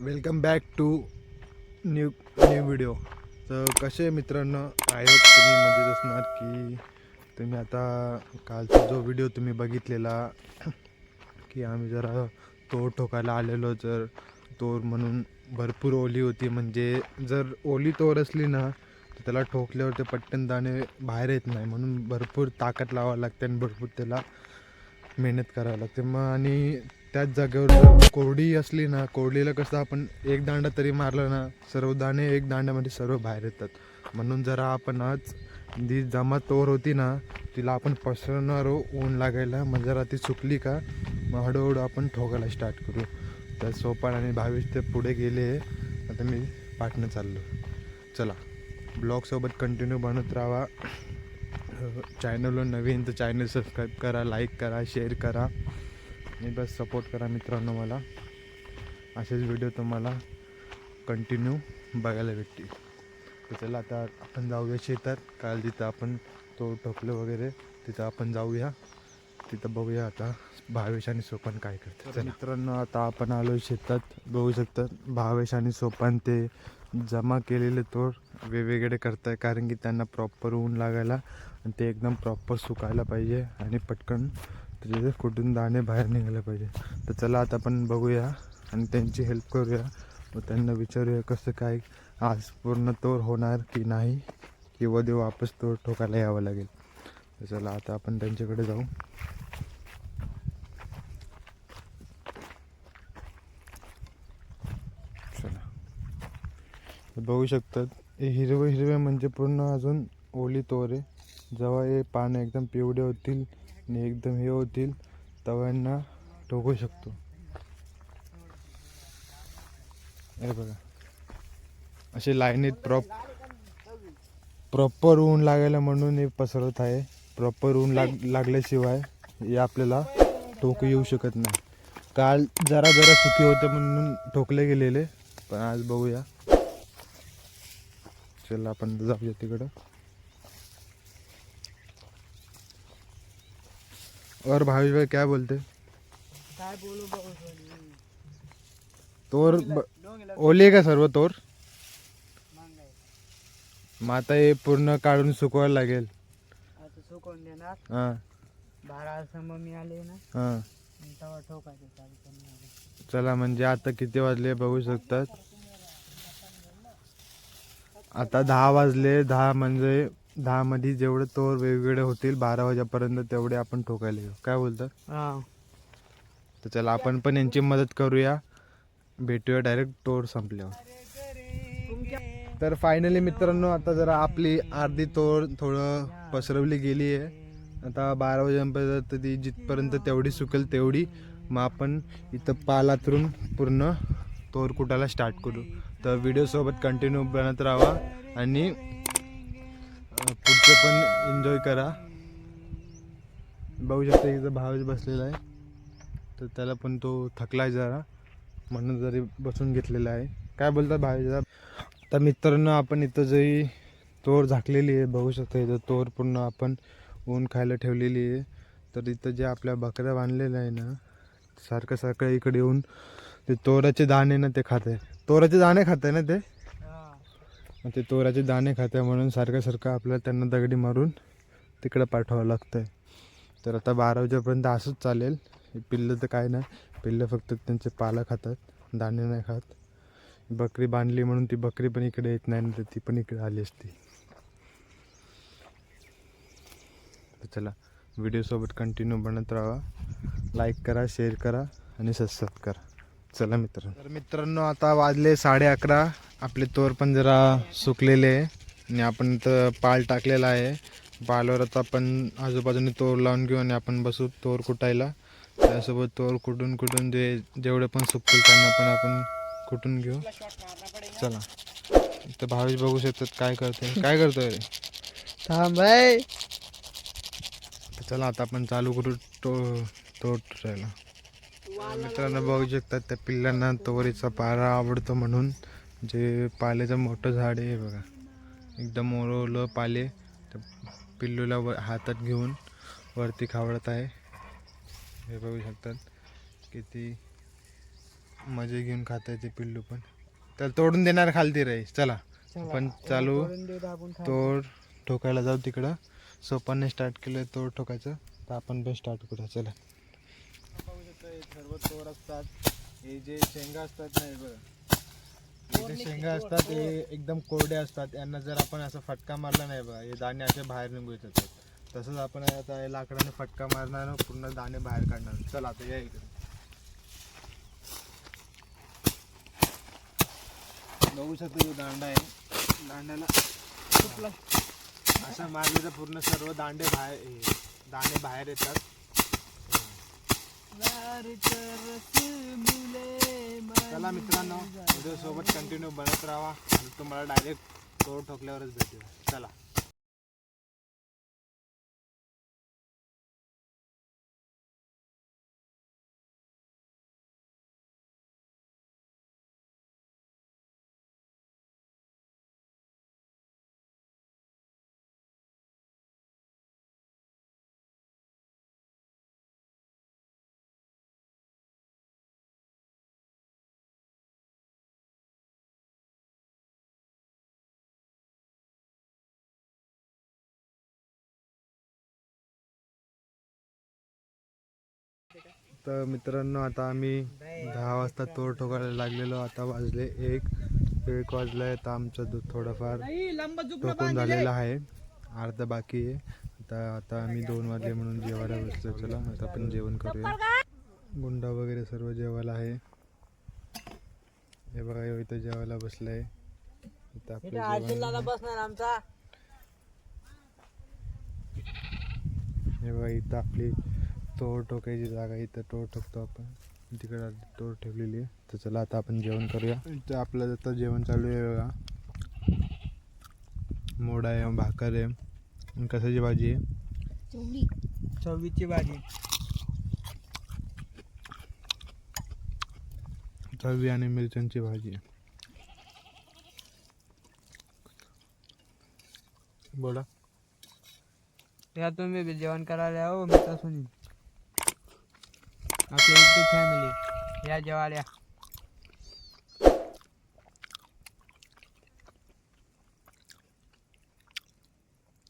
Welcome back to new new video. तर कसे मित्रांनो? आय होप तुम्ही मजेत असणार की तुम्ही आता कालचा जो व्हिडिओ तुम्ही बघितलेला की आम्ही जरा तोर ठोकायला आलेलो. जर तोर म्हणून भरपूर ओली होती. म्हणजे जर ओली तोर असली ना तर त्याला ठोकल्यावर ते पट्टन दाणे बाहेर येत नाही. म्हणून भरपूर ताकद लावावं लागते आणि भरपूर त्याला मेहनत करावं लागते. मग आणि त्याच जागेवर जर कोरडी असली ना कोरडीला कसं आपण एक दांडा तरी मारलं ना सर्व दाणे एक दांड्यामध्ये सर्व बाहेर येतात. म्हणून जरा आपण आज जी जमा तोर होती ना तिला आपण पसरणार ऊन लागायला. मग जरा ती चुकली का मग हळूहळू आपण ठोकायला स्टार्ट करू. त्या सोपान आणि भावीस ते पुढे गेले. आता मी पाठणं चाललो. चला ब्लॉगसोबत कंटिन्यू बनत राहा. चॅनलवर नवीन तर चॅनल सबस्क्राईब करा लाईक करा शेअर करा. आणि बस सपोर्ट करा मित्रांनो मला. असेच व्हिडिओ तुम्हाला कंटिन्यू बघायला भेटतील. तर चला आता आपण जाऊया शेतात. काल जिथं आपण तो ठोकलं वगैरे तिथं आपण जाऊया. तिथं बघूया आता भावेश आणि सोपान काय करतात. मित्रांनो आता आपण आलो शेतात. बघू शकतात भावेश आणि सोपान ते जमा केलेले तोड वेगवेगळे करत आहे कारण की त्यांना प्रॉपर ऊन लागायला आणि ते एकदम प्रॉपर सुकायला पाहिजे आणि पटकन त्याचे कुठून दाणे बाहेर निघाले पाहिजे. तर चला आता आपण बघूया आणि त्यांची हेल्प करूया. व त्यांना विचारूया कसं काय आज पूर्ण तोर होणार की नाही किंवा देऊ वापस तोर ठोकायला यावं लागेल. तर चला आता आपण त्यांच्याकडे जाऊ. चला. बघू शकतात हे हिरवे हिरवे म्हणजे पूर्ण अजून ओली तोर आहे. जेव्हा हे पानं एकदम पिवळे होतील आणि एकदम हे होतील तव्यांना ठोकू शकतो. हे बघा. असे लाईनीत प्रॉप प्रॉपर ऊन लागायला म्हणून हे पसरत आहे. प्रॉपर ऊन लाग लागल्याशिवाय हे आपल्याला ठोकू येऊ शकत नाही. काल जरा जरा सुखी होते म्हणून ठोकले गेलेले पण आज बघूया. चला आपण जाऊया तिकडं. और भावेश भाई क्या बोलते? काय बोलू बघू तोर ब- ओली आहे का सर्व तोर? मग आता हे पूर्ण काढून सुकवायला लागेल. आता सुकवून देणार. हां. बारा वाजता मी आले ना. हां. आणि तेव्हा ठोकायचं चालू करणार चला म्हणजे आता किती वाजले बघू शकतात. आता दहा वाजले दहा म्हणजे दहा मध्ये जेवढे तोर वेगवेगळे होतील बारा वाजेपर्यंत तेवढे आपण ठोकायला येऊ. काय बोलतात? हा. तर चला आपण पण यांची मदत करूया. भेटूया डायरेक्ट तोर संपल्यावर. तर फायनली मित्रांनो आता जरा आपली अर्धी तोड थोडं पसरवली गेली आहे. आता बारा वाजेपर्यंत तर ती जिथपर्यंत तेवढी सुकेल तेवढी मग आपण इथं पालातरून पूर्ण तोर कुटायला स्टार्ट करू. तर व्हिडिओसोबत कंटिन्यू बनत राहा. आणि पुढचं पण एन्जॉय करा. बघू शकता इथं भावच बसलेला आहे. तर त्याला पण तो थकला आहे जरा. म्हणून जरी बसून घेतलेला आहे. काय बोलतात भावेश? तर मित्रांनो आपण इथं जरी तोर झाकलेली आहे बघू शकता इथं तोर पूर्ण आपण ऊन खायला ठेवलेली आहे. तर इथं जे आपल्या बकऱ्या बांधलेल्या आहे ना सारखं सारखं इकडे येऊन ते तोराचे दाणे ना ते खात. आहे तोराचे दाणे खाते ना ते? मग ते तोराचे दाणे खाते म्हणून सारखं सारखं आपल्याला त्यांना दगडी मारून तिकडं पाठवावं लागतं आहे तर आता बारा वाजेपर्यंत असंच चालेल. पिल्लं तर काय नाही. पिल्लं फक्त त्यांचे पाला खातात दाणे नाही खात. बकरी बांधली म्हणून ती बकरी पण इकडे येत नाही तर ती पण इकडे आली असती. तर चला व्हिडिओसोबत कंटिन्यू बनत राहा. लाईक करा शेअर करा आणि सबस्क्राईब करा. चला मित्र. तर मित्रांनो आता वाजले साडे अकरा. आपले तोर पण जरा सुकलेले आहे. आणि आपण इथं पाल टाकलेला आहे. पालवर आता आपण आजूबाजूने तोर लावून घेऊ आणि आपण बसू तोर कुटायला. त्यासोबत तोर कुटून कुटून जे जेवढे पण सुकतील त्यांना पण आपण कुटून घेऊ. चला. इथं भावेश बघू शकतात काय करतोय. काय करतोय रे? थांब बाय तर चला आता आपण चालू करू तो तो ट्रायला मित्रांनो बघू शकतात त्या पिल्लांना तोरीचा पारा आवडतो म्हणून. जे पाल्याचं मोठं झाड आहे बघा. एकदम ओरवलं पाले. त्या पिल्लूला व हातात घेऊन वरती खावडत आहे. हे बघू शकतात किती मजे घेऊन खाता येते पिल्लू पण. तर तोडून देणार खालती रे. चला. पण चालू. तोड ठोकायला जाऊ तिकडं. सोपाने स्टार्ट केलं तोड ठोकायचं. तर आपण पण स्टार्ट करूया. चला. हे सर्व तोर असतात. हे जे शेंगा असतात नाही बघा. हे जे शेंगा असतात हे एकदम कोरडे असतात. यांना जर आपण असं फटका मारला नाही बघा हे दाणे असे बाहेर निघू येतात. तसंच आपण आता हे लाकडाने फटका मारणार आणि पूर्ण दाणे बाहेर काढणार चला आता या इकडे. बघू शकतो हे दांडा आहे. दांड्याला. असं मारलं तर पूर्ण सर्व दांडे बाहेर हे, दाणे बाहेर येतात. चला मित्रांनो व्हिडिओ सोबत कंटिन्यू बनत राहा. आणि तुम्हाला डायरेक्ट तोड ठोकल्यावरच भेटेल चला. तर मित्रांनो आता आम्ही दहा वाजता तोड ठोकायला लागलेलो. आता वाजले एक एक वाजलाय तर आमचं दूध थोडंफार टोकून झालेलं आहे. अर्धा बाकी आहे. आता आता आम्ही दोन वाजले म्हणून जेवायला बसलो चला आता आपण जेवण करूया. गुंडा वगैरे सर्व जेवायला आहे. हे बघा इथं जेवायला बसलाय. इथं आपलं जेवण आहे. बसणार आमचा. हे बघा इथं आपली तोड टोकायची जागा इथं तोड ठोकतो आपण तिकडे तोड ठेवलेली आहे तर चला आता आपण जेवण करूया इथं आपलं आता जेवण चालू आहे बघा मोडा आहे भाकर आहे कशाची भाजी आहे चवीची भाजी। चवी आणि मिरच्यांची भाजी आहे बोला। या तुम्ही जेवण करायला हो मित्र सुनी। आपल्या युट्यूब फॅमिली या जेवायला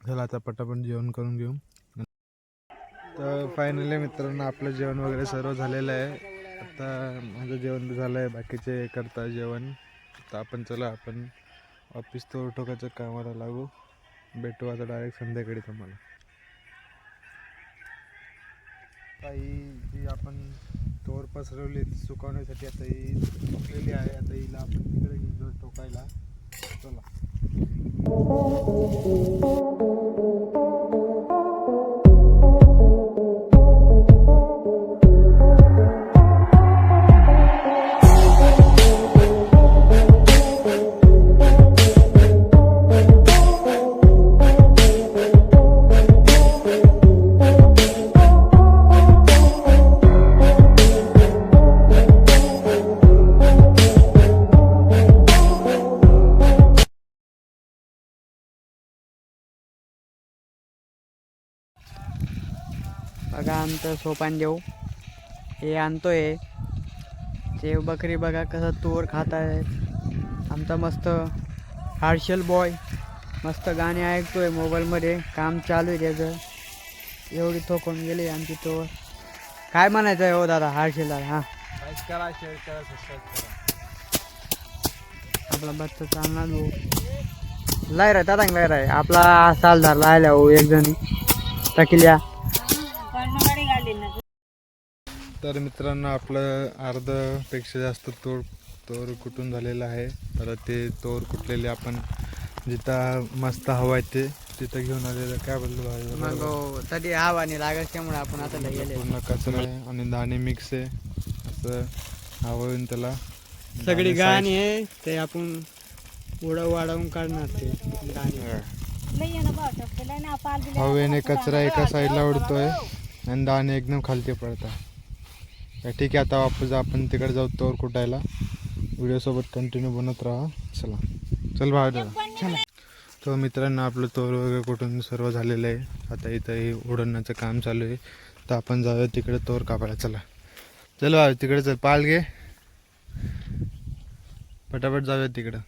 चला आता पटापट जेवण करून घेऊ. तर फायनली मित्रांनो आपलं जेवण वगैरे सर्व झालेलं आहे. आता माझं जेवण झालं आहे बाकीचे करता जेवण. तर आपण चला आपण ऑफिस तोड ठोकायचं कामाला लागू. भेटू आता डायरेक्ट संध्याकाळी तुम्हाला. आता ही आपण तोर पसरवली ती सुकवण्यासाठी आता ही सुकलेली आहे. आता हिला आपण तिकडे घेऊन टोकायला ठोकायला. चला. आमचं सोपान देऊ हे आणतोय. ते बकरी बघा कसं तूर खात आहे आमचा मस्त हार्शल बॉय मस्त गाणे ऐकतोय मोबाईलमध्ये. काम चालू आहे त्याचं. एवढी थोकून गेली आमची तोर. काय म्हणायचं आहे हो दादा हार्शल दादा हां करा शेअर करा सबस्क्राईब करा. आपला बच्चा चालणार भाऊ. लायर आहे दादा लायर आहे आपला साल धरला आल्या हो एक जणी. टकिल्या तर मित्रांनो आपलं अर्धपेक्षा जास्त तोड तोर कुटून झालेलं आहे? तर ते तोर कुटलेले आपण जिथं मस्त हवा आहे ते तिथं घेऊन आलेलं काय बोललो मग तरी हवाने लागत त्यामुळे आपण आता पूर्ण कचरा आहे आणि दाणे मिक्स आहे. असं हवं त्याला. सगळी गाणी आहे ते आपण उडव वाढवून काढणार ते हवेने कचरा एका साईडला उडतोय आणि दाणे एकदम खालती पडतात. तर ठीक आहे आता वापस आपण तिकडे जाऊ तोर कुटायला व्हिडिओसोबत कंटिन्यू बनत राहा. चला. चल भाव चला. तर मित्रांनो आपलं तोर वगैरे कुठून सर्व झालेलं आहे. आता इथं हे उडवण्याचं काम चालू आहे. तर आपण जाऊया तिकडे तोर कापायला. चला. चल भाऊ तिकडे चल. पाल घे. पटापट जाऊया तिकडं.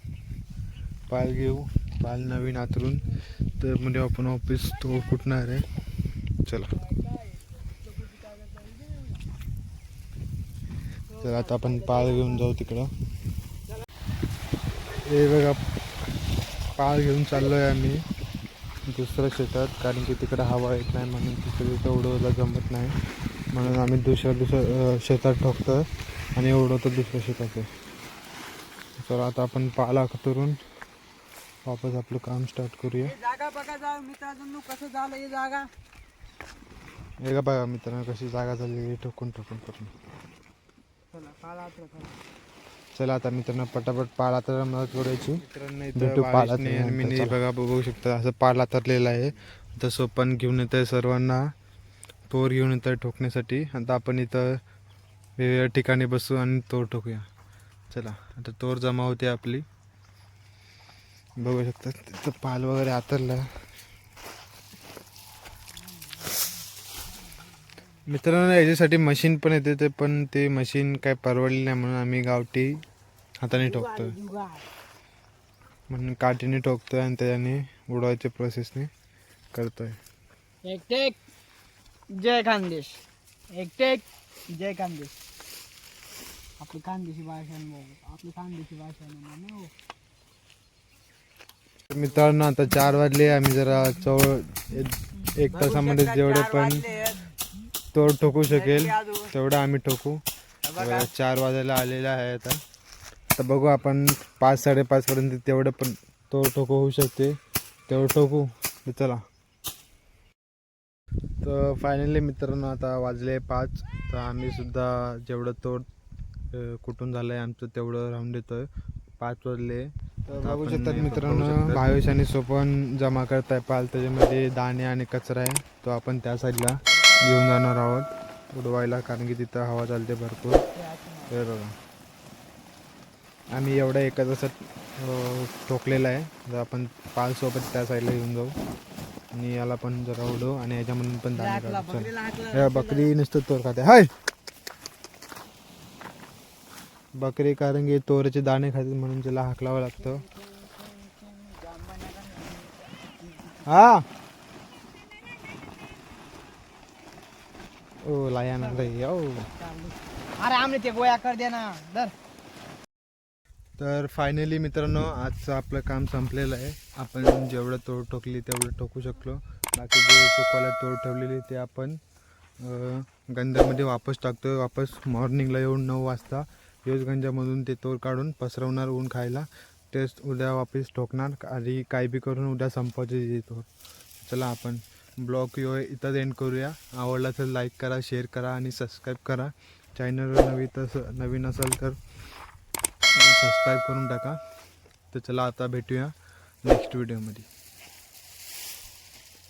पाल घेऊ. पाल नवीन आतरून. तर म्हणजे आपण ऑफिस तो कुठणार आहे? चला. तर आता आपण पाल घेऊन जाऊ तिकडं. हे बघा पाल घेऊन चाललो आहे आम्ही दुसऱ्या शेतात कारण की तिकडं हवा येत नाही म्हणून तिकडे तेवढं जमत नाही. म्हणून आम्ही दुसऱ्या दुसऱ्या शेतात ठोकतो आणि उडवतो दुसऱ्या शेतात तर आता आपण पाला करून वापस आपलं काम स्टार्ट करूया. जागा बघा जाऊ मित्रांनो कसं झालं हे जागा? हे बघा मित्रांनो कशी जागा झाली ठोकून ठोकून करून. चला आता मित्रांनो पटापट पाला तर मदत करायची मित्रांनो भेटू पाला मी बघा बघू शकता असं पाला तरलेला आहे. आता सोपान घेऊन येत आहे सर्वांना. तोर घेऊन येत आहे ठोकण्यासाठी. आता आपण इथं वेगवेगळ्या ठिकाणी बसू आणि तोर ठोकूया. चला आता तोर जमा होते आपली. बघू शकता तिथं पाल वगैरे आतरला. मित्रांनो याच्यासाठी मशीन पण येते ते पण ते मशीन काय परवडली नाही म्हणून आम्ही गावठी हाताने ठोकतोय. म्हणून काठीने ठोकतोय आणि त्याच्याने उडवायच्या प्रोसेसने करतोय. एक टेक. जय खानदेश. एक टेक. जय खानदेश. आपली खानदेशी भाषा भाऊ. आपली खानदेशी भाषा हो. तर मित्रांनो आता चार वाजले. आम्ही जरा एक- एक तासामध्ये जेवढे पण तोड ठोकू शकेल. तेवढं आम्ही ठोकू. तर चार वाजायला आलेला आहे आता. आता बघू आपण पाच साडेपाच पर्यंत तेवढं पण तोड ठोकू होऊ शकते. तेवढं ठोकू. तर चला. तर फायनली मित्रांनो आता वाजले पाच. तर आम्ही सुद्धा जेवढं तोड कुठून झालंय आमचं तेवढं राहून देतोय. पाच वाजले. तर बघू शकतात मित्रांनो. भावेश आणि सोपन जमा करताय पाल त्याच्यामध्ये दाणे आणि कचरा आहे. तो आपण त्या साईडला घेऊन जाणार आहोत. उडवायला कारण की तिथं हवा चालते भरपूर. हे बघा. आम्ही एवढा एका तासात अ, ठोकलेला आहे. तर आपण पाल सोबत त्या साईडला घेऊन जाऊ. आणि याला पण जरा उडवू आणि याच्यामधून पण दाणे बकरी नुसतं तोर खाते. हाय! बकरी कारण की तोरचे दाणे खाते म्हणून त्याला हाकलावं लागतं. हा! ओ लाया ना रे ओ. अरे आमने ते गोया कर दे ना. दर तर फायनली मित्रांनो आजचं आपलं काम संपलेलं आहे. आपण जेवढं तोड ठोकली तेवढं ठोकू शकलो. बाकी जे सुकवायला तोड ठेवलेली ते आपण गंजामध्ये वापस टाकतो वापस मॉर्निंगला येऊन नऊ वाजता योज गंजामधून ते तोड काढून पसरवणार ऊन खायला. तेच उद्या वापस ठोकणार. आणि काय बी करून उद्या संपवायचे तोड. चला आपण. ब्लॉग यो इथंच एंड करूया. आवडला तर लाईक करा शेअर करा आणि सबस्क्राईब करा. चॅनल नवी तस नवीन असेल तर सबस्क्राईब करून टाका. तर चला आता भेटूया नेक्स्ट व्हिडिओमध्ये